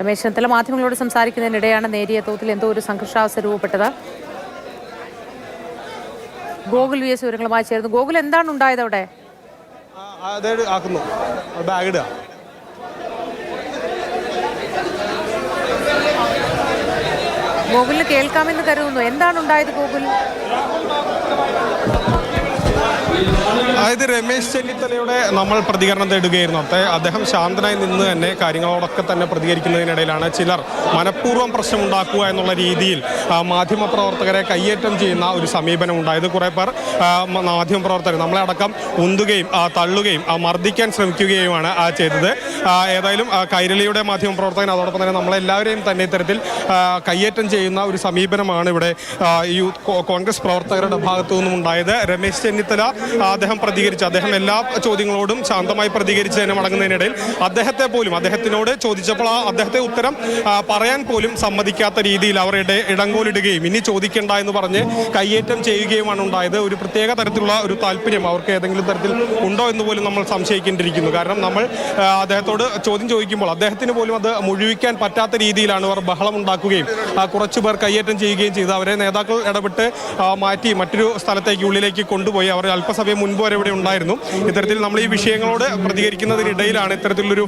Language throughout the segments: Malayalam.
രമേശ് ചെന്നിത്തല മാധ്യമങ്ങളോട് സംസാരിക്കുന്നതിനിടെയാണ് നേരിയ തോതിൽ എന്തോ ഒരു സംഘർഷാവസ്ഥ രൂപപ്പെട്ടത്. ഗോകുൽ വി എസ് വിവരങ്ങളുമായി ചേർന്നു ഗോകുൽ എന്താണ് ഉണ്ടായത് അവിടെ? ഗോകുലിന് കേൾക്കാമെന്ന് കരുതുന്നു. എന്താണ് ഉണ്ടായത് ഗോകുൽ? അതായത് രമേശ് ചെന്നിത്തലയുടെ നമ്മൾ പ്രതികരണം തേടുകയായിരുന്നു. അത്തെ അദ്ദേഹം ശാന്തനായി നിന്ന് തന്നെ കാര്യങ്ങളോടൊക്കെ തന്നെ പ്രതികരിക്കുന്നതിനിടയിലാണ് ചിലർ മനഃപൂർവം പ്രശ്നമുണ്ടാക്കുക എന്നുള്ള രീതിയിൽ മാധ്യമപ്രവർത്തകരെ കയ്യേറ്റം ചെയ്യുന്ന ഒരു സമീപനം ഉണ്ടായത്. കുറേ പേർ മാധ്യമപ്രവർത്തകർ നമ്മളെ അടക്കം ഉന്തുകയും തള്ളുകയും മർദ്ദിക്കാൻ ശ്രമിക്കുകയുമാണ് ചെയ്തത്. ഏതായാലും കൈരളിയുടെ മാധ്യമപ്രവർത്തകൻ അതോടൊപ്പം തന്നെ നമ്മളെല്ലാവരെയും തന്നെ ഇത്തരത്തിൽ കയ്യേറ്റം ചെയ്യുന്ന ഒരു സമീപനമാണ് ഇവിടെ ഈ കോൺഗ്രസ് പ്രവർത്തകരുടെ ഭാഗത്തു നിന്നും ഉണ്ടായത് രമേശ് ചെന്നിത്തല അദ്ദേഹം പ്രതികരിച്ചു അദ്ദേഹം എല്ലാ ചോദ്യങ്ങളോടും ശാന്തമായി പ്രതികരിച്ചതിന് മടങ്ങുന്നതിനിടയിൽ അദ്ദേഹത്തെ പോലും അദ്ദേഹത്തിനോട് ചോദിച്ചപ്പോൾ ആ അദ്ദേഹത്തെ ഉത്തരം പറയാൻ പോലും സമ്മതിക്കാത്ത രീതിയിൽ അവരുടെ ഇട ഇടങ്കോലിടുകയും ഇനി ചോദിക്കേണ്ട എന്ന് പറഞ്ഞ് കയ്യേറ്റം ചെയ്യുകയുമാണ് ഉണ്ടായത്. ഒരു പ്രത്യേക തരത്തിലുള്ള ഒരു താല്പര്യം അവർക്ക് ഏതെങ്കിലും തരത്തിൽ ഉണ്ടോ എന്ന് പോലും നമ്മൾ സംശയിക്കേണ്ടിയിരിക്കുന്നു. കാരണം നമ്മൾ അദ്ദേഹത്തോട് ചോദ്യം ചോദിക്കുമ്പോൾ അദ്ദേഹത്തിന് പോലും അത് മുഴുവിക്കാൻ പറ്റാത്ത രീതിയിലാണ് അവർ ബഹളം ഉണ്ടാക്കുകയും കുറച്ചു പേർ കയ്യേറ്റം ചെയ്യുകയും ചെയ്തു അവരെ നേതാക്കൾ ഇടപെട്ട് മാറ്റി മറ്റൊരു സ്ഥലത്തേക്ക് ഉള്ളിലേക്ക് കൊണ്ടുപോയി. അവർ അല്പസമയം മുൻപ് വരെ ഇവിടെ ഉണ്ടായിരുന്നു. ഇത്തരത്തിൽ നമ്മൾ ഈ വിഷയങ്ങളോട് പ്രതികരിക്കുന്നതിനിടയിലാണ് ഇത്തരത്തിലൊരു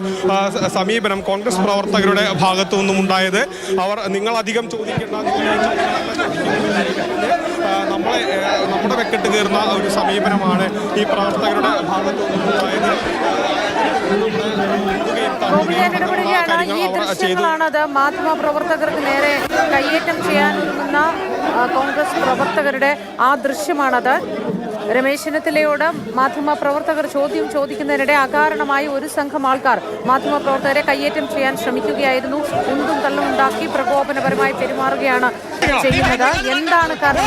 സമീപനം കോൺഗ്രസ് പ്രവർത്തകരുടെ ഭാഗത്തു നിന്നും ഉണ്ടായത്. അവർ നിങ്ങൾ അധികം ചോദിക്കേണ്ട നമ്മളെ നമ്മുടെ വെക്കെട്ട് കയറുന്ന ഒരു സമീപനമാണ് ഈ പ്രവർത്തകരുടെ ഭാഗത്തു നിന്നും ഉണ്ടായത്. ഈ ദൃശ്യങ്ങളാണ് അത് മാധ്യമ പ്രവർത്തകർക്ക് നേരെ കയ്യേറ്റം ചെയ്യാനൊരുങ്ങുന്ന കോൺഗ്രസ് പ്രവർത്തകരുടെ ആ ദൃശ്യമാണത്. രമേശ് ചെന്നിത്തലയോട് മാധ്യമ പ്രവർത്തകർ ചോദ്യം ചോദിക്കുന്നതിനിടെ അകാരണമായി ഒരു സംഘം ആൾക്കാർ മാധ്യമ പ്രവർത്തകരെ കയ്യേറ്റം ചെയ്യാൻ ശ്രമിക്കുകയായിരുന്നു. ഉന്തും തള്ളും ഉണ്ടാക്കി പ്രകോപനപരമായി പെരുമാറുകയാണ് ചെയ്യുന്നത്. എന്താണ് കാരണം?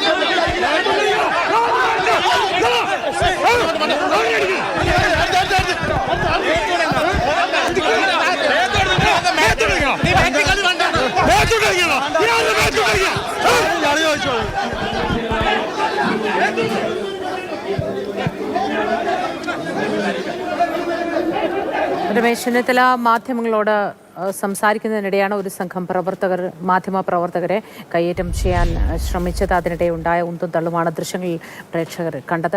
രമേശ് ചെന്നിത്തല മാധ്യമങ്ങളോട് സംസാരിക്കുന്നതിനിടെയാണ് ഒരു സംഘം പ്രവർത്തകർ മാധ്യമ പ്രവർത്തകരെ കയ്യേറ്റം ചെയ്യാൻ ശ്രമിച്ചത്. അതിനിടെ ഉണ്ടായ ഉന്തും തള്ളുമാണ് ദൃശ്യങ്ങളിൽ പ്രേക്ഷകർ കണ്ടത്.